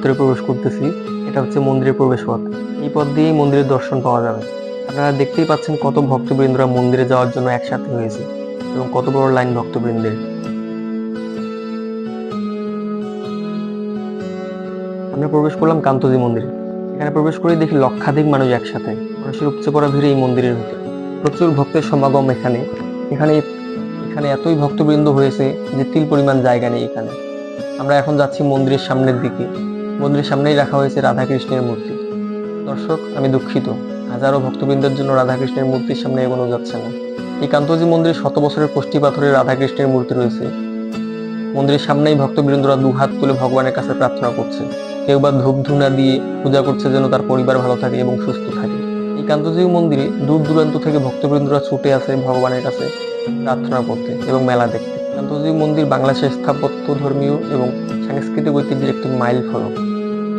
ভেতরে প্রবেশ করতেছি, এটা হচ্ছে মন্দিরের প্রবেশ পথ এই পথ দিয়েই মন্দিরের দর্শন পাওয়া যাবে। আপনারা দেখতেই পাচ্ছেন কত ভক্তবৃন্দরা মন্দিরে যাওয়ার জন্য একসাথে হয়েছে এবং কত বড় লাইন ভক্তবৃন্দের। আমরা প্রবেশ করলাম কান্তজি মন্দিরে। এখানে প্রবেশ করে দেখি লক্ষাধিক মানুষ একসাথে। মানুষের উপচে পড়া ভিড়ে এই মন্দিরের ভিতরে। প্রচুর ভক্তের সমাগম এখানে। এখানে এখানে এতই ভক্তবৃন্দ হয়েছে যে তিল পরিমাণ জায়গা নেই এখানে। আমরা এখন যাচ্ছি মন্দিরের সামনের দিকে। মন্দিরের সামনেই রাখা হয়েছে রাধাকৃষ্ণের মূর্তি। দর্শক, আমি দুঃখিত। হাজারো ভক্তবৃন্দের জন্য রাধাকৃষ্ণের মূর্তির সামনে এগোনো যাচ্ছে না। এই কান্তজি মন্দিরে শত বছরের কষ্টি পাথরের রাধাকৃষ্ণের মূর্তি রয়েছে। মন্দিরের সামনেই ভক্তবৃন্দরা দু হাত তুলে ভগবানের কাছে প্রার্থনা করছে। কেউ বা ধূপ ধুনা দিয়ে পূজা করছে যেন তার পরিবার ভালো থাকে এবং সুস্থ থাকে। এই কান্তজি মন্দিরে দূর দূরান্ত থেকে ভক্তবৃন্দরা ছুটে আসে ভগবানের কাছে প্রার্থনা করতে এবং মেলা দেখতে। কান্তজি মন্দির বাংলাদেশের স্থাপত্য ধর্মীয় এবং সাংস্কৃতিক ঐতিহ্যের একটি মাইল ফলক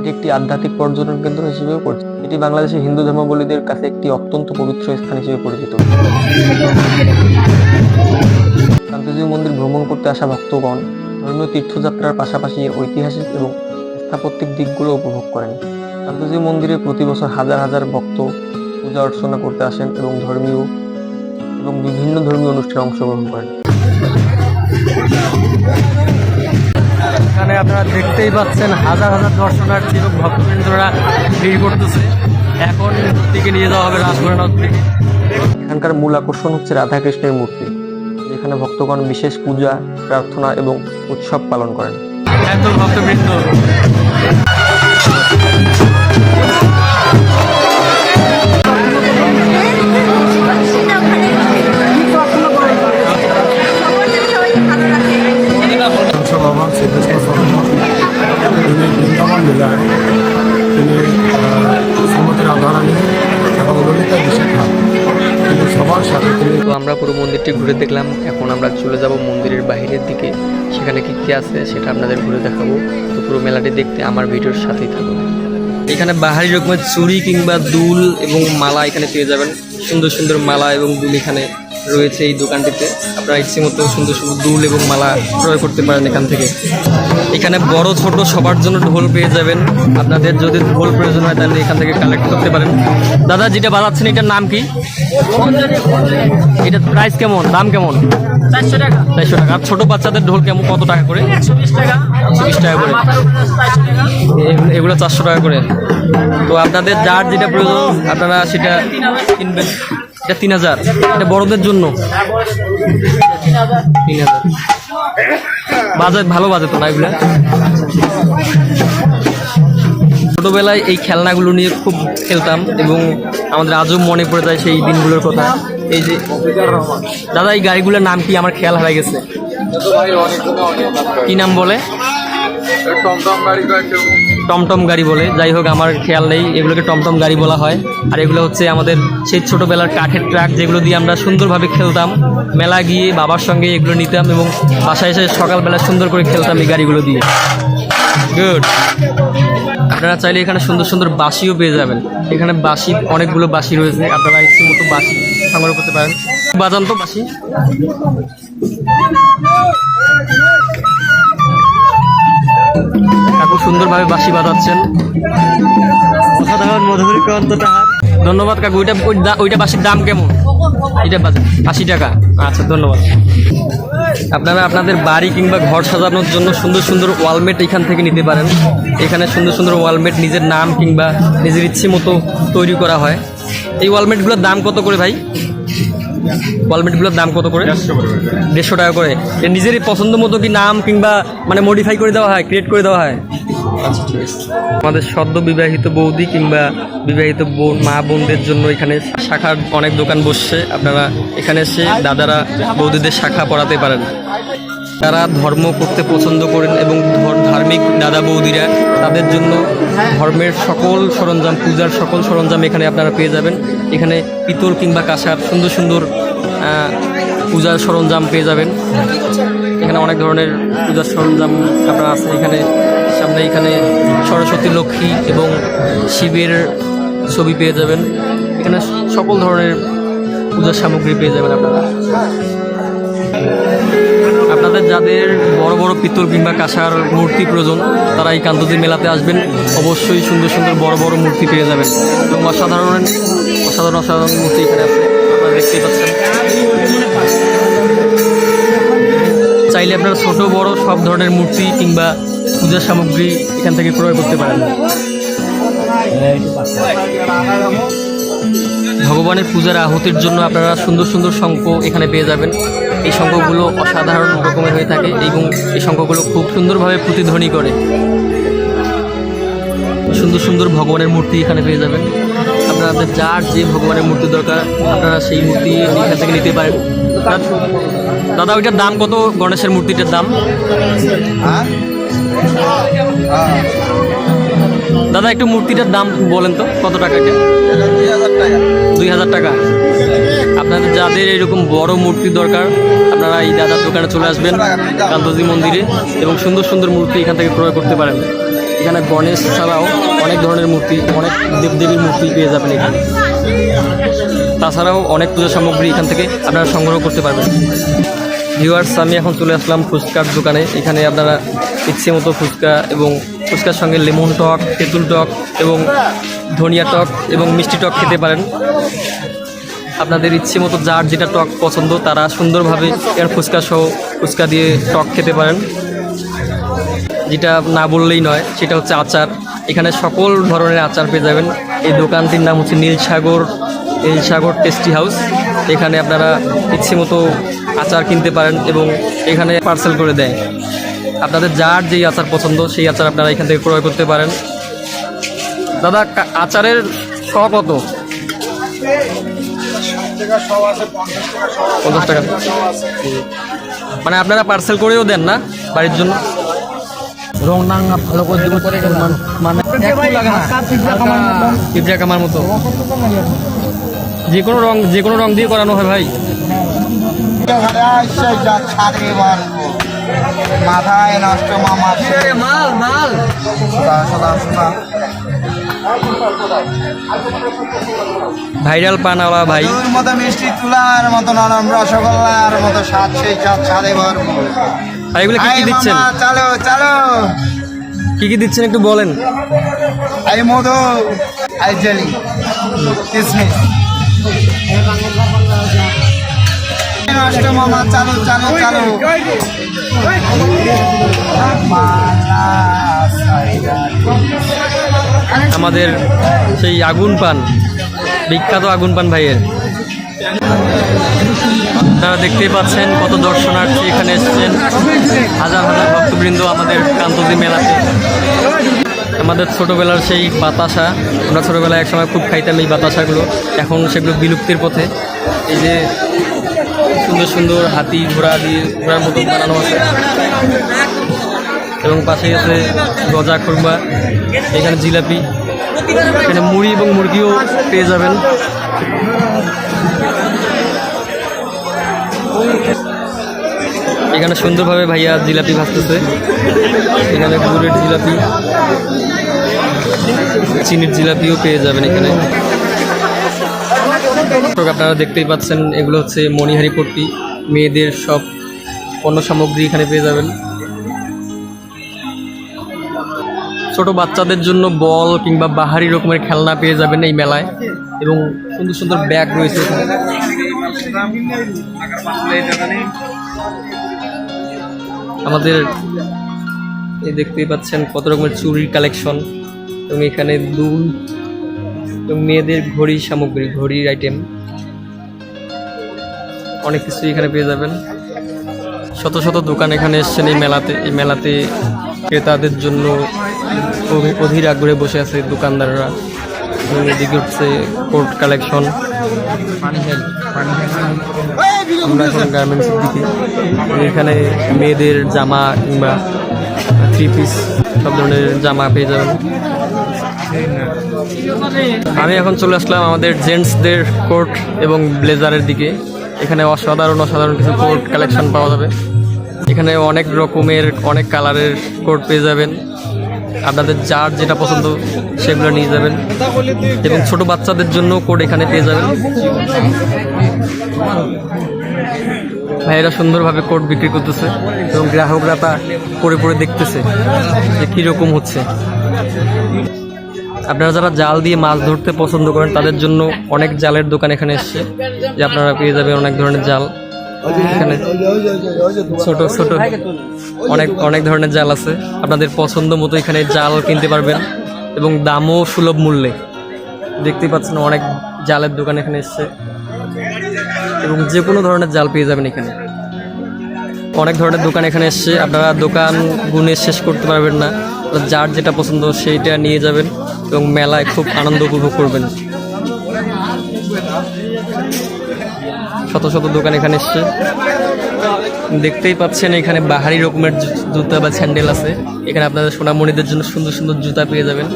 এটি একটি আধ্যাত্মিক পর্যটন কেন্দ্র হিসেবেও পরিচিত। এটি বাংলাদেশের হিন্দু ধর্মাবলীদের কাছে একটি অত্যন্ত পবিত্র স্থান হিসেবে পরিচিত। কান্তজি মন্দির ভ্রমণ করতে আসা ভক্তগণ ধর্মীয় তীর্থযাত্রার পাশাপাশি ঐতিহাসিক এবং স্থাপত্যিক দিকগুলো উপভোগ করেন। কান্তজি মন্দিরে প্রতি বছর হাজার হাজার ভক্ত পূজা অর্চনা করতে আসেন এবং ধর্মীয় এবং বিভিন্ন ধর্মীয় অনুষ্ঠানে অংশগ্রহণ করেন। এখানে আপনারা দেখতেই পাচ্ছেন হাজার হাজার দর্শনার্থী এবং ভক্তবৃন্দরা ভিড় করতেছে। এখন দিকে নিয়ে যাওয়া হবে রাজগোড়ানাথ থেকে এখানকার মূল আকর্ষণ হচ্ছে রাধাকৃষ্ণের মূর্তি যেখানে ভক্তগণ বিশেষ পূজা প্রার্থনা এবং উৎসব পালন করেন। একদম ভক্তবৃন্দ। তিনি সবার সাথে তো আমরা পুরো মন্দিরটি ঘুরে দেখলাম। এখন আমরা চলে যাব মন্দিরের বাইরের দিকে। সেখানে কি কি আছে সেটা আপনাদের ঘুরে দেখাবো। তো পুরো মেলাটি দেখতে আমার ভিডিওর সাথেই থাকুন। এখানে বাহারি রকমের চুড়ি কিংবা দুল এবং মালা এখানে পেয়ে যাবেন। সুন্দর সুন্দর মালা এবং দুল এখানে রয়েছে এই দোকানটিতে। আপনারা ইচ্ছে মতো সুন্দর সুন্দর দুল এবং মালা ক্রয় করতে পারেন এখান থেকে। এখানে বড় ছোট সবার জন্য ঢোল পেয়ে যাবেন। আপনাদের যদি ঢোল প্রয়োজন হয় তাহলে এখান থেকে কালেক্ট করতে পারেন। দাদা যেটা বাজাচ্ছেন এটার নাম কি? এটার প্রাইস কেমন? দাম কেমন? চারশো টাকা। চারশো টাকা। আর ছোট বাচ্চাদের ঢোল কেমন? কত টাকা করে? একশো বিশ টাকা। করে। এগুলো চারশো টাকা করে। তো আপনাদের যার যেটা প্রয়োজন আপনারা সেটা কিনবেন। এটা তিন হাজার। এটা বড়দের জন্য। তিন হাজার। বাজেট ভালো বাজেট না এগুলো? ছোটবেলায় এই খেলনাগুলো নিয়ে খুব খেলতাম এবং আমাদের আজও মনে পড়ে যায় সেই দিনগুলোর কথা। এই যে, দাদা, এই গাড়িগুলোর নাম কি? আমার খেয়াল হারাই গেছে। কি নাম বলে? টমটম গাড়ি বলে। যাই হোক, আমার খেয়াল নেই, এগুলোকে টমটম গাড়ি বলা হয়। আর এগুলো হচ্ছে আমাদের সেই ছোটোবেলার কাঠের ট্রাক, যেগুলো দিয়ে আমরা সুন্দরভাবে খেলতাম। মেলা গিয়ে বাবার সঙ্গে এগুলো নিতাম এবং বাসায় এসে সকালবেলা সুন্দর করে খেলতাম এই গাড়িগুলো দিয়ে। গুড আপনারা চাইলে এখানে সুন্দর সুন্দর বাঁশিও পেয়ে যাবেন। এখানে বাঁশি, অনেকগুলো বাঁশি রয়েছে। আপনারা ইচ্ছে মতো বাঁশি সংগ্রহ করতে পারেন। বাজান তো বাঁশি। কাকু সুন্দরভাবে বাঁশি বাজাচ্ছেন। ধন্যবাদ কাকু, ওইটা ওইটা দাম কেমন? এটা আশি টাকা। আচ্ছা ধন্যবাদ। আপনারা আপনাদের বাড়ি কিংবা ঘর সাজানোর জন্য সুন্দর সুন্দর ওয়ালমেট এখান থেকে নিতে পারেন। এখানে সুন্দর সুন্দর ওয়ালমেট নিজের নাম কিংবা নিজের ইচ্ছে মতো তৈরি করা হয়। এই ওয়ালমেটগুলোর দাম কত করে ভাই? ওয়ালমেটগুলোর দাম কত করে? দেড়শো টাকা করে। নিজেরই পছন্দ মতো কি নাম কিংবা মানে মডিফাই করে দেওয়া হয় ক্রিয়েট করে দেওয়া হয়? আচ্ছা আমাদের সদ্য বিবাহিত বৌদি কিংবা বিবাহিত বোন মা বোনদের জন্য এখানে শাখার অনেক দোকান বসছে। আপনারা এখানে এসে দাদারা বৌদিদের শাখা পড়াতে পারেন। তারা ধর্ম করতে পছন্দ করেন এবং ধর- ধার্মিক দাদা বৌদিরা তাদের জন্য ধর্মের সকল সরঞ্জাম, পূজার সকল সরঞ্জাম এখানে আপনারা পেয়ে যাবেন। এখানে পিতল কিংবা কাঁসার সুন্দর সুন্দর পূজার সরঞ্জাম পেয়ে যাবেন। এখানে অনেক ধরনের পূজার সরঞ্জাম আপনারা আছে এখানে। সামনে এখানে সরস্বতী লক্ষ্মী এবং শিবের ছবি পেয়ে যাবেন। এখানে সকল ধরনের পূজার সামগ্রী পেয়ে যাবেন আপনারা। আপনাদের যাদের বড় বড় পিতল কিংবা কাঁসার মূর্তি প্রয়োজন, তারা এই কান্তজি মেলাতে আসবেন। অবশ্যই সুন্দর সুন্দর বড় বড় মূর্তি পেয়ে যাবেন। এবং অসাধারণ অসাধারণ অসাধারণ মূর্তি এখানে আছে। আপনারা দেখতেই পাচ্ছেন। চাইলে আপনারা ছোট, বড় সব ধরনের মূর্তি কিংবা পূজার সামগ্রী এখান থেকে ক্রয় করতে পারেন। ভগবানের পূজার আহুতির জন্য আপনারা সুন্দর সুন্দর শঙ্খ এখানে পেয়ে যাবেন। এই শঙ্খগুলো অসাধারণ রকমের হয়ে থাকে এবং এই শঙ্খগুলো খুব সুন্দরভাবে প্রতিধ্বনি করে। সুন্দর সুন্দর ভগবানের মূর্তি এখানে পেয়ে যাবেন। আপনাদের যার যে ভগবানের মূর্তি দরকার আপনারা সেই মূর্তি এখান থেকে নিতে পারেন। দাদা ওইটার দাম কত? গণেশের মূর্তিটার দাম? দাদা একটু মূর্তিটার দাম বলেন তো কত টাকা এটা দুই হাজার টাকা। আপনাদের যাদের এরকম বড় মূর্তি দরকার, আপনারা এই দাদার দোকানে চলে আসবেন, কান্তজি মন্দিরে, এবং সুন্দর সুন্দর মূর্তি এখান থেকে ক্রয় করতে পারেন। এখানে গণেশ ছাড়াও অনেক ধরনের মূর্তি, অনেক দেবদেবীর মূর্তি পেয়ে যাবেন এখানে। তাছাড়াও অনেক পূজা সামগ্রী এখান থেকে আপনারা সংগ্রহ করতে পারবেন। ভিউয়ার্স, আমি এখন চলে আসলাম ফুচকার দোকানে। এখানে আপনারা ইচ্ছে মতো ফুচকা এবং ফুচকার সঙ্গে লেমন টক, তেঁতুল টক এবং ধনিয়া টক এবং মিষ্টি টক খেতে পারেন। আপনাদের ইচ্ছে মতো যার যেটা টক পছন্দ, তারা সুন্দরভাবে এর ফুচকা সহ ফুচকা দিয়ে টক খেতে পারেন। যেটা না বললেই নয়, সেটা হচ্ছে আচার। এখানে সকল ধরনের আচার পেয়ে যাবেন। এই দোকানটির নাম হচ্ছে নীলসাগর নীলসাগর টেস্টি হাউস। এখানে আপনারা ইচ্ছে মতো আচার কিনতে পারেন এবং এখানে পার্সেল করে দেয়। আপনাদের যার যেই আচার পছন্দ, সেই আচার আপনারা এখান থেকে ক্রয় করতে পারেন। দাদা আচারের শ কত? পঞ্চাশ টাকা মানে আপনারা পার্সেল করেও দেন না বাড়ির জন্য? রং নাং ভালো করে দিব মানে পিঁপড়া কামার মতো। যে কোনো রং যে কোনো রং দিয়ে করানো হয় ভাই। মাথায় নষ্ট মাল মাল। ভাইরাল পানাওয়ালা ভাই। তোর মতো মিষ্টি তুলার মতো নরম রসগোল্লার মতো স্বাদ সেই স্বাদ ছাদে ভরপুর। আর এগুলো কি কি দিচ্ছেন? চালো চালো। কি কি দিচ্ছেন একটু বলেন। আই মধু আই জেলি কিসমিস। নষ্ট মামা চালো চালো চালো। আমাদের সেই আগুন পান, বিখ্যাত আগুন পান ভাইয়ের। আপনারা দেখতেই পাচ্ছেন কত দর্শনার্থী এখানে এসেছেন। হাজার হাজার ভক্তবৃন্দ আমাদের কান্তজি মেলাতে। আমাদের ছোটোবেলার সেই বাতাসা, আমরা ছোটোবেলায় একসময় খুব খাইতাম এই বাতাসাগুলো, এখন সেগুলো বিলুপ্তির পথে। এই যে সুন্দর সুন্দর হাতি ঘোড়া দিয়ে ঘোড়ার মতো বানানো আছে। এবং পাশেই আছে গজা খুরমা, এখানে জিলাপি। এখানে মুড়ি এবং মুরগিও পেয়ে যাবেন। এখানে সুন্দরভাবে ভাইয়া জিলাপি ভাজতেছে। এখানে গুড়ের জিলাপি, চিনির জিলাপিও পেয়ে যাবেন এখানে। আপনারা দেখতেই পাচ্ছেন, এগুলো হচ্ছে মণিহারি পট্টি। মেয়েদের সব পণ্য সামগ্রী এখানে পেয়ে যাবেন। ছোট বাচ্চাদের জন্য বল কিংবা বাহারি রকমের খেলনা পেয়ে যাবেন এই মেলায়। এবং সুন্দর সুন্দর ব্যাগ রয়েছে আমাদের এই দেখতেই পাচ্ছেন কত রকমের চুরির কালেকশন। এবং এখানে দুল এবং মেয়েদের ঘড়ি সামগ্রী, ঘড়ির আইটেম অনেক কিছু এখানে পেয়ে যাবেন। শত শত দোকান এখানে এসছেন এই মেলাতে এই মেলাতে ক্রেতাদের জন্য অধীর আগ্রহে বসে আছে দোকানদাররা। এদিকে হচ্ছে কোর্ট কালেকশন গার্মেন্টসের দিকে। এখানে মেয়েদের জামা কিংবা থ্রি পিস সব ধরনের জামা পেয়ে যাবেন। আমি এখন চলে আসলাম আমাদের জেন্টসদের কোট এবং ব্লেজারের দিকে। এখানে অসাধারণ অসাধারণ কিছু কোট কালেকশন পাওয়া যাবে। এখানে অনেক রকমের, অনেক কালারের কোট পেয়ে যাবেন। আপনাদের যার যেটা পছন্দ সেগুলো নিয়ে যাবেন। এবং ছোট বাচ্চাদের জন্য কোট এখানে পেয়ে যাবেন। ভাইয়েরা সুন্দরভাবে কোট বিক্রি করতেছে এবং গ্রাহকরা তা পরে পরে দেখতেছে যে কীরকম হচ্ছে। আপনারা যারা জাল দিয়ে মাছ ধরতে পছন্দ করেন, তাদের জন্য অনেক জালের দোকান এখানে এসছে। যে আপনারা পেয়ে যাবেন অনেক ধরনের জাল। এখানে ছোট ছোট অনেক অনেক ধরনের জাল আছে। আপনাদের পছন্দ মতো এখানে জাল কিনতে পারবেন। এবং দামও সুলভ মূল্যে। দেখতেই পাচ্ছেন অনেক জালের দোকান এখানে এসছে। এবং যে কোনো ধরনের জাল পেয়ে যাবেন এখানে। অনেক ধরনের দোকান এখানে এসছে। আপনারা দোকান গুনে শেষ করতে পারবেন না। যার যেটা পছন্দ সেইটা নিয়ে যাবেন। এবং মেলায় খুব আনন্দ উপভোগ করবেন। শত শত দোকান এখানে এসছে। দেখতেই পাচ্ছেন এখানে বাহারি রকমের জুতা বা স্যান্ডেল আছে। এখানে আপনাদের সোনামণিদের জন্য সুন্দর সুন্দর জুতা পেয়ে যাবেন।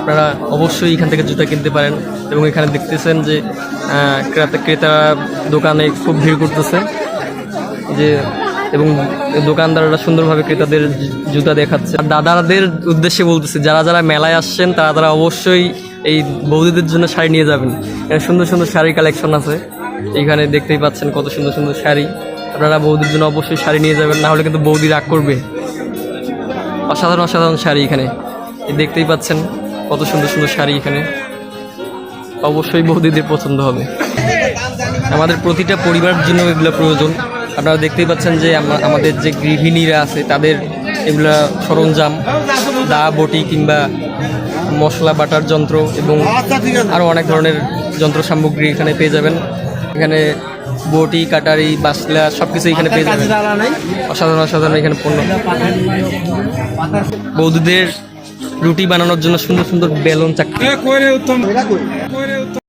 আপনারা অবশ্যই এখান থেকে জুতা কিনতে পারেন এবং এখানে দেখতেছেন যে ক্রেতা ক্রেতা দোকানে খুব ভিড় করতেছে। যে, এবং দোকানদাররা সুন্দরভাবে ক্রেতাদের জুতা দেখাচ্ছে। আর দাদাদের উদ্দেশ্যে বলতেছে, যারা যারা মেলায় আসছেন, তারা তারা অবশ্যই এই বৌদিদের জন্য শাড়ি নিয়ে যাবেন। এখানে সুন্দর সুন্দর শাড়ির কালেকশন আছে। এইখানে দেখতেই পাচ্ছেন কত সুন্দর সুন্দর শাড়ি। আপনারা বৌদির জন্য অবশ্যই শাড়ি নিয়ে যাবেন, না হলে কিন্তু বৌদি রাগ করবে। অসাধারণ অসাধারণ শাড়ি এখানে। দেখতেই পাচ্ছেন কত সুন্দর সুন্দর শাড়ি এখানে। অবশ্যই বৌদিদের পছন্দ হবে। আমাদের প্রতিটা পরিবারের জন্য এগুলো প্রয়োজন। আপনারা দেখতেই পাচ্ছেন যে আমা- আমাদের যে গৃহিণীরা আছে, তাদের এগুলা সরঞ্জাম, দা, বটি কিংবা মশলা বাটার যন্ত্র এবং আরও অনেক ধরনের যন্ত্র সামগ্রী এখানে পেয়ে যাবেন। এখানে বটি কাটারি বাসলা সব কিছু এখানে পেয়ে যাবেন। অসাধারণ অসাধারণ এখানে পণ্য। বৌদ্ধদের রুটি বানানোর জন্য সুন্দর সুন্দর বেলুন চাকরি